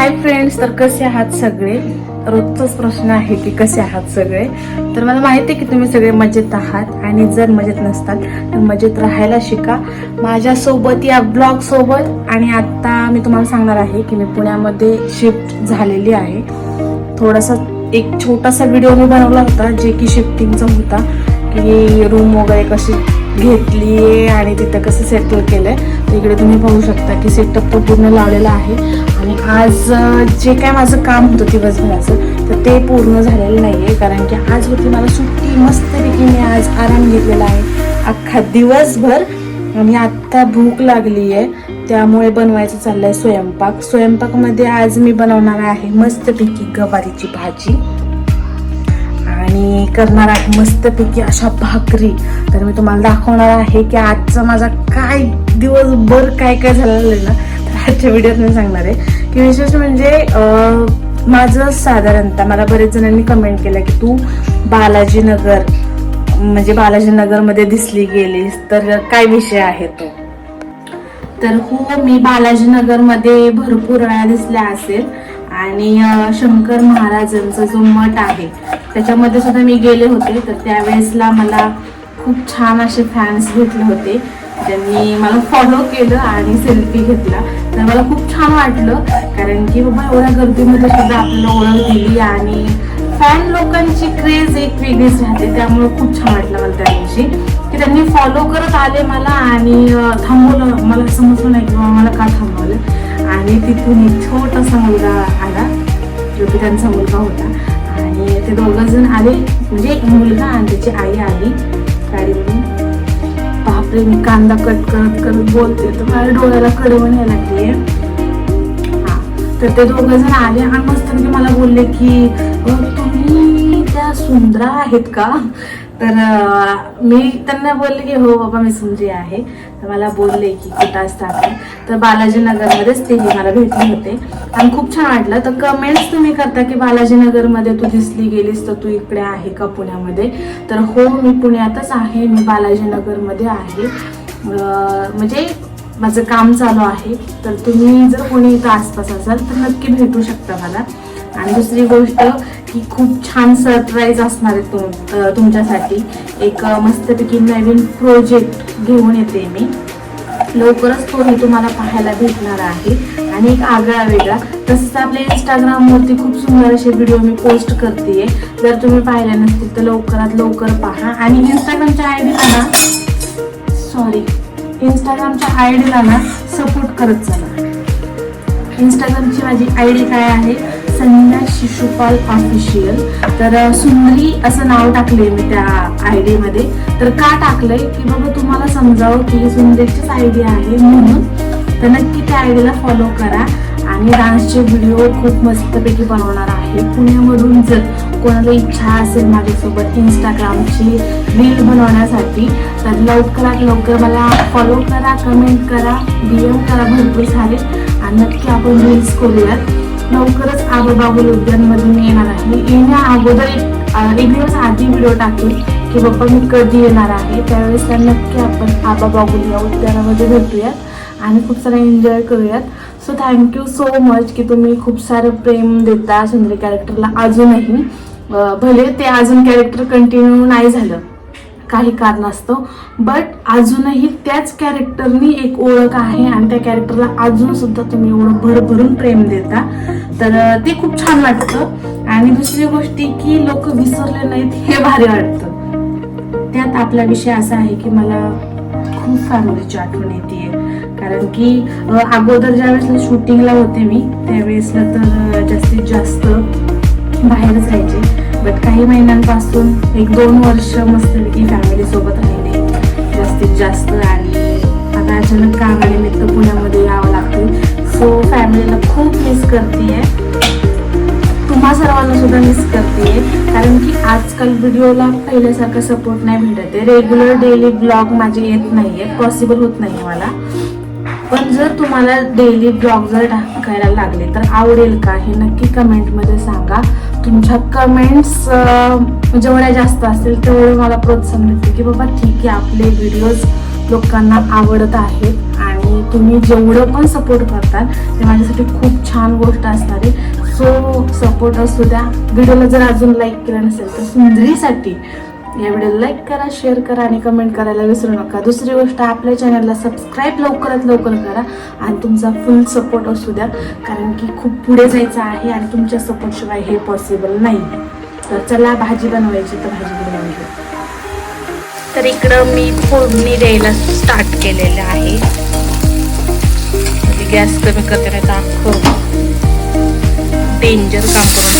Hi friends तर कसे आहात सगळे? रोजचाच प्रश्न आहे की कसे आहात सगळे? तर मला माहिती आहे की तुम्ही सगळे मजेत आहात आणि जर मजेत नसतात तर मजेत राहायला शिका. माझ्यासोबत या ब्लॉग सोबत आणि आता मी तुम्हाला सांगणार आहे की मी पुण्यामध्ये शिफ्ट झालेली आहे. थोडासा एक छोटासा व्हिडिओ मी बनवला होता जे की शिफ्टिंगचा होता. की रूम वगैरे कशी घेतली आहे आणि तिथं कसं सेटल केलं आहे इकडे तुम्ही पाहू शकता की सेटअप तो पूर्ण लावलेला आहे. आणि आज जे काय माझं काम होतं दिवसभराचं तर ते पूर्ण झालेलं नाही आहे कारण की आज होती मला सुट्टी. मस्तपैकी मी आज आराम घेतलेला आहे. अख्खा दिवसभर आणि आत्ता भूक लागली आहे त्यामुळे बनवायचं चाललं आहे स्वयंपाक. स्वयंपाकमध्ये आज मी बनवणार आहे मस्तपैकी गवारीची भाजी. आणि करणार आहे मस्तपैकी अशा भाकरी. तर मी तुम्हाला दाखवणार आहे की आजचा माझा काय दिवसभर काय काय झालेलं आहे ना तर आजच्या व्हिडिओत मी सांगणार आहे. की विशेष म्हणजे माझं साधारणतः मला बरेच जणांनी कमेंट केलं की तू बालाजीनगर म्हणजे बालाजीनगरमध्ये दिसली गेलीस तर काय विषय आहे तो? तर हो मी बालाजीनगरमध्ये भरपूर वेळा दिसल्या असेल. आणि शंकर महाराजांचा जो मठ आहे त्याच्यामध्ये सुद्धा मी गेले होते. तर त्यावेळेसला मला खूप छान असे फॅन्स भेटले होते. त्यांनी मला फॉलो केलं आणि सेल्फी घेतला. तर मला खूप छान वाटलं कारण की बाबा एवढ्या गर्दीमध्ये सुद्धा आपल्याला ओळख दिली आणि फॅन लोकांची क्रेज एक वेगळीच राहते. त्यामुळे खूप छान वाटलं मला त्या दिवशी की त्यांनी फॉलो करत आले मला आणि थांबवलं. मला समजलं नाही की बाबा मला का थांबवलं? आणि तिथून एक छोटासा मुलगा आला जो की त्यांचा मुलगा होता. आणि ते दोघं जण आले म्हणजे एक मुलगा आणि त्याची आई आली गाडीवरून. बापरे मी कांदा कट करत करत बोलते तर माझ्या डोळ्याला कडवण यायला लागली हा तर ते दोघं जण आले आणि मस्त मला बोलले की तुम्ही त्या सुंदरा आहेत का? तर मी त्यांना बोलले की हो बाबा मी सुंदरी आहे. तर मला बोलले की कुठं असतात तर बालाजीनगरमध्येच तेही मला भेटले होते. आणि खूप छान वाटलं. तर कमेंट्स तुम्ही करता की बालाजीनगरमध्ये तू दिसली गेलीस तर तू इकडे आहे का पुण्यामध्ये? तर हो मी पुण्यातच आहे. मी बालाजीनगरमध्ये आहे. म्हणजे माझं काम चालू आहे. तर तुम्ही जर कोणी इथं आसपास असाल तर नक्की भेटू शकता मला. आणि दुसरी गोष्ट की खूप छान सरप्राईज असणार आहे तुम तुमच्यासाठी. एक मस्तपैकी नवीन प्रोजेक्ट घेऊन येते मी. लवकरच तो मी तुम्हाला पाहायला भेटणार आहे. आणि एक आगळा वेगळा. तसंच आपल्या इंस्टाग्रामवरती खूप सुंदर असे व्हिडिओ मी पोस्ट करते जर तुम्ही पाहिले नसतील तर लवकरात लवकर पहा. आणि इंस्टाग्रामच्या आय डीला ना सॉरी इंस्टाग्रामच्या आय डीला ना सपोर्ट करत चला. इंस्टाग्रामची माझी आय डी काय आहे? शिशुपाल ऑफिशियल तर सुनली सुंदरी असं नाव टाकले मी त्या आयमध्ये. तर का टाकलंय? की बाबा तुम्हाला समजावं की ही सुंदरीचीच आयडी आहे म्हणून. तर नक्की त्या आयडीला फॉलो करा. आणि डान्सचे व्हिडिओ खूप मस्तपैकी बनवणार आहे. पुण्यामधून जर कोणाला इच्छा असेल माझ्यासोबत इंस्टाग्रामची रील बनवण्यासाठी तर लवकरात लवकर मला फॉलो करा कमेंट करा. डी एम करा भरपूर सारे. आणि नक्की आपण रील्स करूयात. लवकरच आबोबाबुल उद्यानमधून मी येणार आहे. येण्या अगोदर एक एक दिवस आधी व्हिडिओ टाकेल की बाप्पा मी कधी येणार आहे. त्यावेळेस तर नक्की आपण आबा बाबुल या उद्यानामध्ये भेटूयात आणि खूप सारा एन्जॉय करूयात. So thank you so much की तुम्ही खूप सारं प्रेम देता सुंदरी कॅरेक्टरला अजूनही भले ते अजून कॅरेक्टर कंटिन्यू नाही झालं काही कारणास्तव बट अजूनही त्याच कॅरेक्टरनी एक ओळख आहे आणि त्या कॅरेक्टरला अजून सुद्धा तुम्ही एवढं भरभरून प्रेम देता. तर ते खूप छान वाटतं. आणि दुसरी गोष्टी की लोक विसरले नाहीत हे भारी वाटतं. त्यात आपला विषय असा आहे की मला खूप फॅमिलीची आठवण येते कारण की अगोदर ज्या वेळेसला शूटिंगला होते मी त्यावेळेसला तर जास्तीत जास्त बाहेर राहायचे. बट काही महिन्यांपासून एक दोन वर्ष मस्तपैकी फॅमिली सोबत राहिले जास्तीत जास्त आणि आता अचानक कामानिमित्त पुण्यामध्ये यावं लागतं सो फॅमिलीला खूप मिस करते तुम्हा सर्वांना सुद्धा मिस करते कारण की आजकाल व्हिडिओला पहिल्यासारखा सपोर्ट नाही भेटत आहे. रेग्युलर डेली ब्लॉग माझे येत नाही आहे पॉसिबल होत नाही मला. पण जर तुम्हाला डेली ब्लॉग जर टाकायला लागले तर आवडेल का? हे नक्की कमेंटमध्ये सांगा. तुमच्या कमेंट्स जेवढ्या जास्त असतील तेवढं मला प्रोत्साहन मिळते की बाबा ठीक आहे आपले व्हिडिओज लोकांना आवडत आहेत आणि तुम्ही जेवढं पण सपोर्ट करताल ते माझ्यासाठी खूप छान गोष्ट असणार आहे. सो सपोर्ट असू द्या. व्हिडिओला जर अजून लाईक केलं नसेल तर सुंदरीसाठी या व्हिडिओला लाईक करा शेअर करा आणि कमेंट करायला विसरू नका. दुसरी गोष्ट आपल्या चॅनलला सबस्क्राईब लवकरात लवकर करा आणि तुमचा फुल सपोर्ट असू द्या. कारण की खूप पुढे जायचं आहे आणि तुमच्या सपोर्टशिवाय हे पॉसिबल नाही. तर चला भाजी बनवायची तर भाजी बनवायची तर इकडं मी फोडणी द्यायला स्टार्ट केलेलं आहे. म्हणजे गॅस कमी करते नाही तर डेंजर काम करून